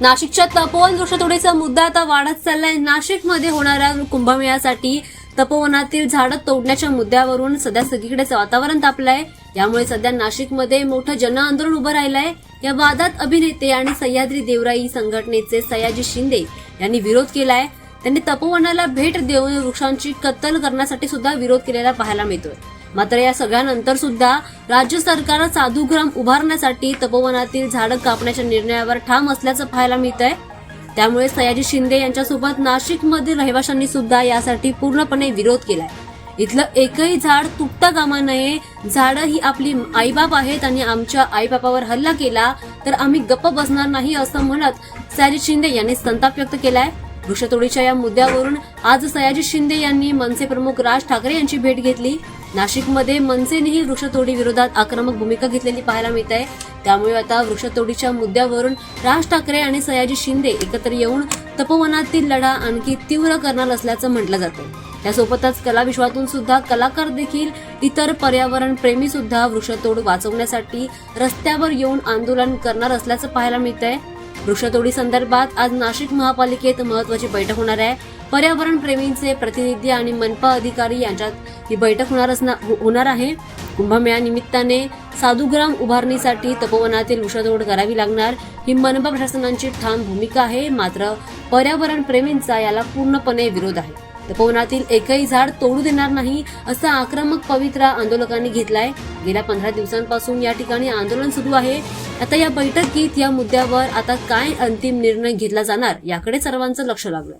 नाशिकच्या तपोवन वृक्षतोडीचा मुद्दा आता वाढत चाललाय. नाशिकमध्ये होणाऱ्या कुंभमेळ्यासाठी तपोवनातील झाडं तोडण्याच्या मुद्द्यावरून सध्या सगळीकडेच वातावरण तापलंय. यामुळे सध्या नाशिकमध्ये मोठं जनआंदोलन उभं राहिलंय. या वादात अभिनेते आणि सह्याद्री देवराई संघटनेचे सयाजी शिंदे यांनी विरोध केलाय. त्यांनी तपोवनाला भेट देऊन वृक्षांची कत्तल करण्यासाठी सुद्धा विरोध केलेला पाहायला मिळतोय. मात्र या सगळ्यानंतर सुद्धा राज्य सरकार साधुग्राम उभारण्यासाठी तपोवनातील झाडं कापण्याच्या निर्णयावर ठाम असल्याचं पाहायला मिळत आहे त्यामुळे सयाजी शिंदे यांच्यासोबत नाशिकमधील रहिवाशांनी सुद्धा यासाठी पूर्णपणे विरोध केलाय. इथलं एकही झाड तुटता कामा नये झाडं ही आपली आईबाप आहेत आणि आमच्या आईबापावर हल्ला केला तर आम्ही गप्प बसणार नाही असं म्हणत सयाजी शिंदे यांनी संताप व्यक्त केलाय. वृक्षतोडीच्या या मुद्द्यावरून आज सयाजी शिंदे यांनी मनसे प्रमुख राज ठाकरे यांची भेट घेतली. नाशिकमध्ये मनसेनेही वृक्षतोडी विरोधात आक्रमक भूमिका घेतलेली पाहायला मिळत आहे त्यामुळे आता वृक्षतोडीच्या मुद्द्यावरून राज ठाकरे आणि सयाजी शिंदे एकत्र येऊन तपोवनातील लढा आणखी तीव्र करणार असल्याचं म्हटलं जातं त्यासोबतच कलाविश्वातून सुद्धा कलाकार देखील इतर पर्यावरण प्रेमी सुद्धा वृक्षतोड वाचवण्यासाठी रस्त्यावर येऊन आंदोलन करणार असल्याचं पाहायला मिळत आहे वृक्षतोडी संदर्भात आज नाशिक महापालिकेत महत्वाची बैठक होणार आहे. पर्यावरण प्रेमींचे प्रतिनिधी आणि मनपा अधिकारी यांच्यात ही बैठक होणार हो- होणार आहे. कुंभमेळा निमित्ताने साधुग्राम उभारणीसाठी तपोवनातील उषातोड करावी लागणार. ही मनपा प्रशासनाची ठाम भूमिका आहे. मात्र पर्यावरण प्रेमींचा याला पूर्णपणे विरोध आहे. तपोवनातील एकही झाड तोडू देणार नाही असा आक्रमक पवित्रा आंदोलकांनी घेतलाय. गेल्या पंधरा दिवसांपासून या ठिकाणी आंदोलन सुरू आहे. आता या बैठकीत या मुद्द्यावर आता काय अंतिम निर्णय घेतला जाणार याकडे सर्वांचं लक्ष लागलं